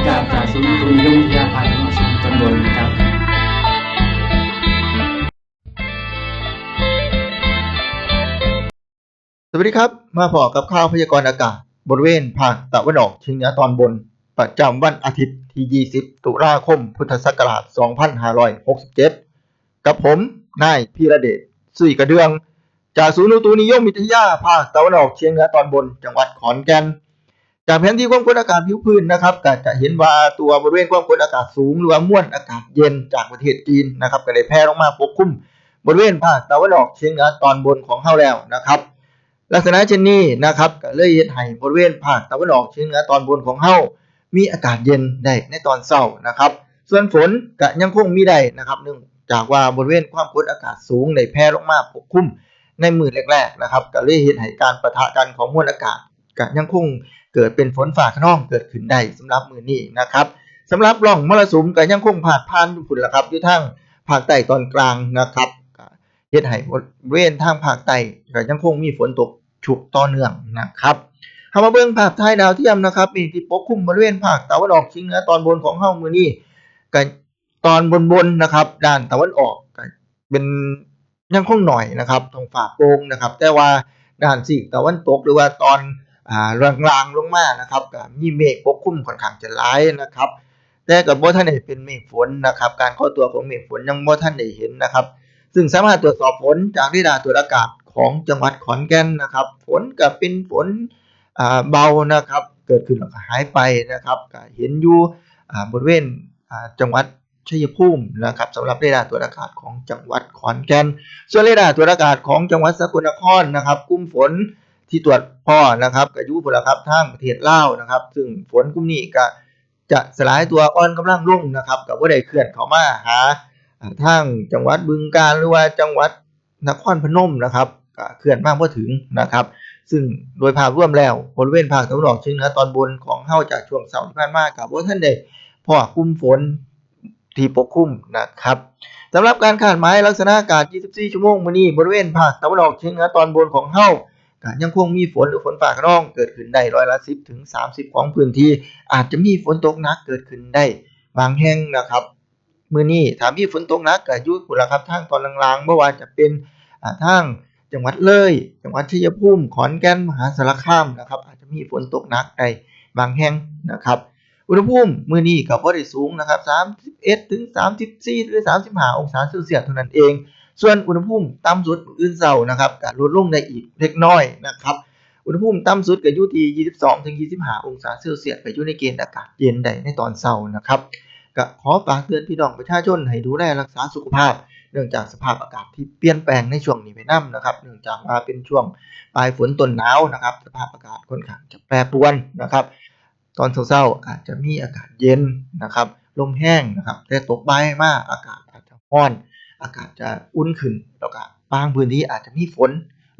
ากาศจากศูนย์อุตุนยมวิทยาภาคตะวันออกเฉียงเหนือตอนบนนะครับสวัสดีครับ มาพอกับข่าวพยากรณ์อากาศ บริเวณภาคตะวันออกเฉียงเหนือตอนบน ประจำวันอาทิตย์ที่ 20 ตุลาคม พุทธศักราช 2567 กับผม นายพีระเดชสุยกระเดือง จากศูนย์อุตุนิยมวิทยาภาคตะวันออกเฉียงเหนือตอนบน จังหวัดขอนแก่น จากแผนที่ความกดอากาศผิวพื้นนะครับก็จะเห็นว่าตัวบริเวณความกดอากาศสูง หรือว่ามวลอากาศเย็นจากประเทศจีนนะครับก็ได้แผ่ลงมาปกคลุมบริเวณภาคตะวันออกเฉียงเหนือตอนบนของเฮาแล้วนะครับ ลักษณะเช่นนี้นะครับก็เลยเฮ็ดให้บริเวณภาคตะวันออกเฉียงเหนือตอนบนของเฮามีอากาศเย็นได้ในตอนเช้านะครับ ส่วนฝนก็ยังคงมีได้นะครับเนื่องจากว่าบริเวณความกดอากาศสูงได้แผ่ลงมาปกคลุมในมือแรกๆนะครับก็เลยเฮ็ดให้การปะทะกันของมวลอากาศ ก็ยังคงเกิดเป็นฝนฟ้าคะนองเกิดขึ้นได้สำหรับมือนี้นะครับสำหรับร่องมรสุมก็ยังคงพาดผ่านอยู่พุ่นละครับอยู่ทางภาคใต้ตอนกลางนะครับเฮ็ดให้บริเวณทางภาคใต้ก็ยังคงมีฝนตกฉุกต่อเนื่องนะครับเฮามาเบิ่งภาพถ่ายดาวเทียมนะครับมฆที่ปกคลุมบริเวณภาคตะวันออกเฉียงเหนือตอนบนของเฮามือนี้ก็ตอนบนๆนนะครับ ด้านตะวันออกก็เป็นยังคงหน่อยนะครับท้องฟ้าโปร่งนะครับ แต่ว่าด้านซีตะวันตกหรือว่าตอน ลางๆลงมานะครับก็มีเมฆปกคลุมค่อนข้างจะหลายนะครับ แต่ก็บ่ทันได้เป็นเมฆฝนนะครับ การก่อตัวของเมฆฝนยังบ่ทันได้เห็นนะครับ ซึ่งสามารถตรวจสอบฝนจากเรดาร์ตรวจอากาศของจังหวัดขอนแก่นนะครับ ฝนก็เป็นฝนเบานะครับ เกิดขึ้นแล้วก็หายไปนะครับก็เห็นอยู่บริเวณจังหวัดชัยภูมินะครับสำหรับเรดาร์ตรวจอากาศของจังหวัดขอนแก่น ส่วนเรดาร์ตรวจอากาศของจังหวัดสกลนครนะครับ กลุ่มฝน ที่ตรวจพ่อนะครับก็อยู่พุ่นละครับทางประเทศลาวนะครับ ซึ่งฝนกลุ่มนี้ก็จะสลายตัวอ่อนกำลังลงนะครับก็บ่ได้เคลื่อนเข้ามาหาอ่าทางจังหวัดบึงกาฬหรือว่าจังหวัดนครพนมนะครับเคลื่อนมาบ่ถึงนะครับ ซึ่งโดยภาพรวมแล้วบริเวณภาคตะวันออกเฉียงเหนือตอนบนของเฮาจากช่วงเสาร์ที่ผ่านมาก็บ่ทันได้พอกลุ่มฝนที่ปกคลุมนะครับสำหรับการคาดหมายลักษณะอากาศ 24 ชั่วโมงมานี้บริเวณภาคตะวันออกเฉียงเหนือตอนบนของเฮา ก็ยังคงมีฝนหรือฝนฟ้าคะนองเกิดขึ้นได้ร้อยละ 10ถึง30 ของพื้นที่ อาจจะมีฝนตกหนักเกิดขึ้นได้ บางแห่งนะครับมื้อนี้ถ้ามีฝนตกหนักก็อยู่พุ่นละครับทางตอนล่างๆบ่อว่าจะเป็นทางจังหวัดเลย จังหวัดชัยภูมิขอนแก่นมหาสารคามนะครับ อาจจะมีฝนตกหนักได้บางแห่งนะครับ อุณหภูมิมื้อนี้ก็บ่ได้สูงนะครับ31ถึง34หรือ35 องศาเซลเซียสเท่านั้นเอง ส่วนอุณหภูมิต่ำสุดอื่นเช้านะครับก็ลดลงได้อีกเล็กน้อยนะครับ อุณหภูมิต่ำสุดก็อยู่ที่22ถึง25 องศาเซลเซียสก็อยู่ในเกณฑ์อากาศเย็นได้ในตอนเช้านะครับก็ขอฝากเตือนพี่น้องประชาชนให้ดูแลรักษาสุขภาพ เนื่องจากสภาพอากาศที่เปลี่ยนแปลงในช่วงนี้ไปนํนะครับ เนื่องจากว่าเป็นช่วงปลายฝนต้นหนาวนะครับ สภาพอากาศค่อนข้างจะแปรปรวนนะครับ ตอนเช้าๆอาจจะมีอากาศเย็นนะครับ ลมแห้งนะครับ แต่ตกบ่ายมาอากาศอาจจะร้อน อากาศจะอุ่นขึ้นแล้วก็บางพื้นที่อาจจะมีฝน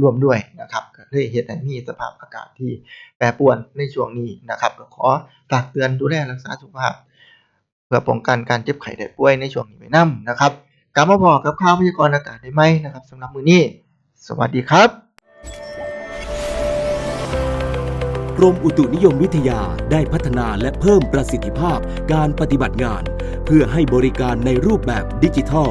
รวมด้วยนะครับก็เลยเฮ็ดให้มีสภาพอากาศที่แปรปรวนในช่วงนี้นะครับก็ขอฝากเตือนดูแลรักษาสุขภาพ เพื่อป้องกันการเจ็บไข้ได้ป่วยในช่วงนี้ไว้นํนะครับกลับมาพอกับข่าวพยากรณ์อากาศได้ไหมนะครับสำหรับมื้อนี้ สวัสดีครับกรมอุตุนิยมวิทยาได้พัฒนาและเพิ่มประสิทธิภาพการปฏิบัติงาน เพื่อให้บริการในรูปแบบดิจิทัล